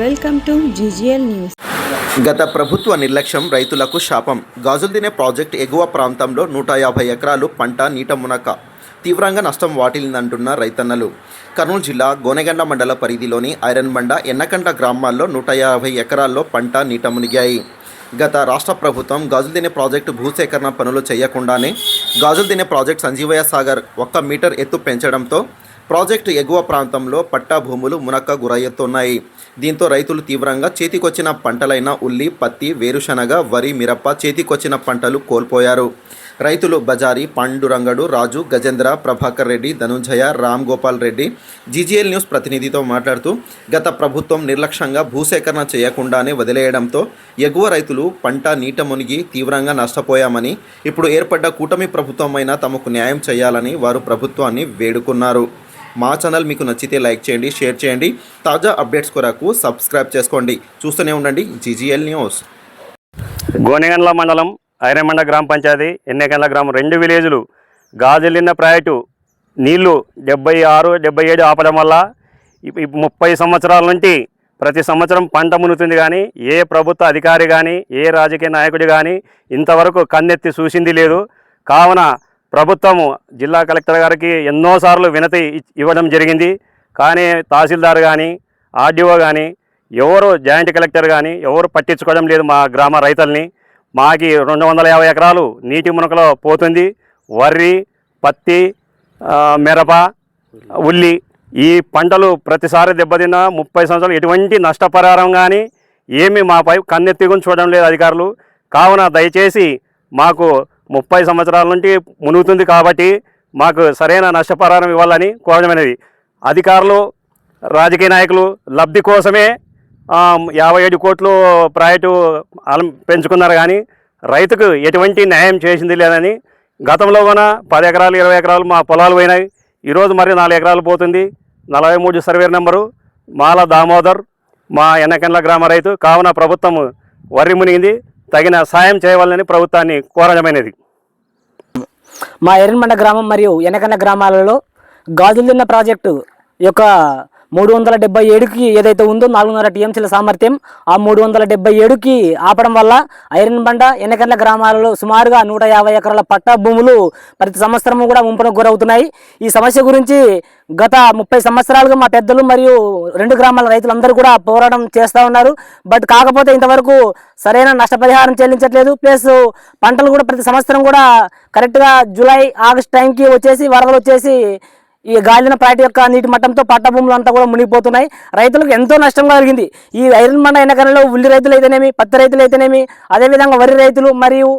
Welcome to GGL news. గత ప్రభుత్వ నిర్లక్ష్యం రైతులకు శాపం. గాజుల్దినే ప్రాజెక్ట్ ఎగువ ప్రాంతంలో నూట యాభై ఎకరాలు పంట నీట మునక. తీవ్రంగా నష్టం వాటిల్లిందంటున్న రైతన్నలు. కర్నూలు జిల్లా గోనెగండ మండల పరిధిలోని ఐరన్ బండ ఎన్నకండ గ్రామాల్లో నూట యాభై ఎకరాల్లో పంట నీట మునిగాయి. గత రాష్ట్ర ప్రభుత్వం గాజుల్దినే ప్రాజెక్టు భూసేకరణ పనులు చేయకుండానే గాజుల్దినే ప్రాజెక్ట్ సంజీవయ్య సాగర్ ఒక్క మీటర్ ఎత్తు పెంచడంతో ప్రాజెక్టు ఎగువ ప్రాంతంలో పట్టా భూములు మునక్క గురయ్యతున్నాయి. దీంతో రైతులు తీవ్రంగా చేతికొచ్చిన పంటలైన ఉల్లి పత్తి వేరుశనగ వరి మిరప చేతికొచ్చిన పంటలు కోల్పోయారు. రైతులు బజారి పాండురంగడు రాజు గజేంద్ర ప్రభాకర్ రెడ్డి ధనుంజయ రామ్ గోపాల్ రెడ్డి జీజీఎల్ న్యూస్ ప్రతినిధితో మాట్లాడుతూ గత ప్రభుత్వం నిర్లక్ష్యంగా భూసేకరణ చేయకుండానే వదిలేయడంతో ఎగువ రైతులు పంట నీట మునిగి తీవ్రంగా నష్టపోయామని ఇప్పుడు ఏర్పడ్డ కూటమి ప్రభుత్వమైనా తమకు న్యాయం చేయాలని వారు ప్రభుత్వాన్ని వేడుకున్నారు. మా ఛానల్ మీకు నచ్చితే లైక్ చేయండి షేర్ చేయండి. తాజా అప్డేట్స్ కొరకు సబ్స్క్రైబ్ చేసుకోండి. చూస్తూనే ఉండండి జీజీఎల్ న్యూస్. గోనెగండ్ల మండలం ఐరమండ గ్రామ పంచాయతీ ఎన్నెగండ్ల గ్రామం రెండు విలేజులు. గాజులిన్న ప్రాయటు నీళ్ళు డెబ్బై ఆరు డెబ్బై ఏడు ఆపడం వల్ల ముప్పై సంవత్సరాల నుండి ప్రతి సంవత్సరం పంట మునుతుంది కానీ ఏ ప్రభుత్వ అధికారి కానీ ఏ రాజకీయ నాయకుడు కానీ ఇంతవరకు కన్నెత్తి చూసింది లేదు. కావున ప్రభుత్వము జిల్లా కలెక్టర్ గారికి ఎన్నోసార్లు వినతి ఇవ్వడం జరిగింది. కానీ తహసీల్దార్ కానీ ఆర్డీఓ కానీ ఎవరు జాయింట్ కలెక్టర్ కానీ ఎవరు పట్టించుకోవడం లేదు మా గ్రామ రైతుల్ని. మాకి రెండు వందల యాభై ఎకరాలు నీటి మునకలో పోతుంది. వరి పత్తి మిరప ఉల్లి ఈ పంటలు ప్రతిసారి దెబ్బతిన్న ముప్పై సంవత్సరాలు ఎటువంటి నష్టపరిహారం కానీ ఏమి మాపై కన్నెత్తిగుని చూడడం లేదు అధికారులు. కావున దయచేసి మాకు ముప్పై సంవత్సరాల నుండి మునుగుతుంది కాబట్టి మాకు సరైన నష్టపరిహారం ఇవ్వాలని కోరడమైనది. అధికారులు రాజకీయ నాయకులు లబ్ధి కోసమే యాభై ఏడు కోట్లు ప్రైవేటు అలం పెంచుకున్నారు కానీ రైతుకు ఎటువంటి న్యాయం చేసింది లేదని గతంలో కూడా పది ఎకరాలు ఇరవై ఎకరాలు మా పొలాలు పోయినాయి. ఈరోజు మరి నాలుగు ఎకరాలు పోతుంది. నలభై మూడు సర్వే నెంబరు మాల దామోదర్ మా ఎన్నకెండ్ల గ్రామ రైతు. కావున ప్రభుత్వం వరి మునిగింది. తగిన సాయం చేయవాలని ప్రభుత్వాన్ని కోరడమైనది. మా ఎర్రమండ గ్రామం మరియు ఎనకన్న గ్రామాలలో గాజులున్న ప్రాజెక్టు యొక్క మూడు వందల డెబ్బై ఏడుకి ఏదైతే ఉందో నాలుగున్నర టీఎంసీల సామర్థ్యం ఆ మూడు వందల డెబ్బై ఏడుకి ఆపడం వల్ల ఐరన్ బండ ఎనకన్న గ్రామాలలో సుమారుగా నూట యాభై ఎకరాల పట్టా భూములు ప్రతి సంవత్సరం కూడా ముంపునకు గురవుతున్నాయి. ఈ సమస్య గురించి గత ముప్పై సంవత్సరాలుగా మా పెద్దలు మరియు రెండు గ్రామాల రైతులందరూ కూడా పోరాటం చేస్తూ ఉన్నారు. బట్ కాకపోతే ఇంతవరకు సరైన నష్టపరిహారం చెల్లించట్లేదు. ప్లస్ పంటలు కూడా ప్రతి సంవత్సరం కూడా కరెక్ట్గా జూలై ఆగస్ట్ టైంకి వచ్చేసి వరదలు వచ్చేసి ఈ గాలిన ప్రాటి యొక్క నీటి మట్టంతో పట్ట భూములు అంతా కూడా మునిగిపోతున్నాయి. రైతులకు ఎంతో నష్టం కలిగింది. ఈ ఐరన్ మండ ఎనకనలో ఉల్లి రైతులు అయితేనేమి పత్తి రైతులు అయితేనేమి అదేవిధంగా వరి రైతులు మరియు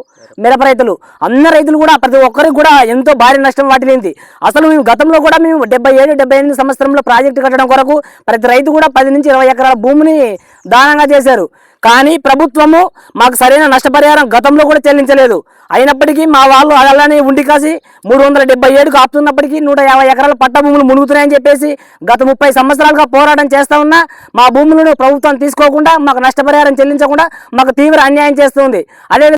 మిరప రైతులు. అన్న రైతులు కూడా ప్రతి ఒక్కరికి కూడా ఎంతో భారీ నష్టం వాటిల్లింది. అసలు మేము గతంలో కూడా మేము డెబ్బై ఏడు డెబ్బై ఎనిమిది సంవత్సరంలో ప్రాజెక్టు కట్టడం కొరకు ప్రతి రైతు కూడా పది నుంచి ఇరవై ఎకరాల భూమిని దానంగా చేశారు. కానీ ప్రభుత్వము మాకు సరైన నష్టపరిహారం గతంలో కూడా చెల్లించలేదు. అయినప్పటికీ మా వాళ్ళు అలానే ఉండి కాసి మూడు వందల డెబ్బై ఏడుకు ఆపుతున్నప్పటికీ నూట యాభై ఎకరాల పట్ట భూములు మునుగుతున్నాయని చెప్పేసి గత ముప్పై సంవత్సరాలుగా పోరాటం చేస్తా ఉన్నా మా భూములను ప్రభుత్వం తీసుకోకుండా మాకు నష్టపరిహారం చెల్లించకుండా మాకు తీవ్ర అన్యాయం చేస్తుంది. అదే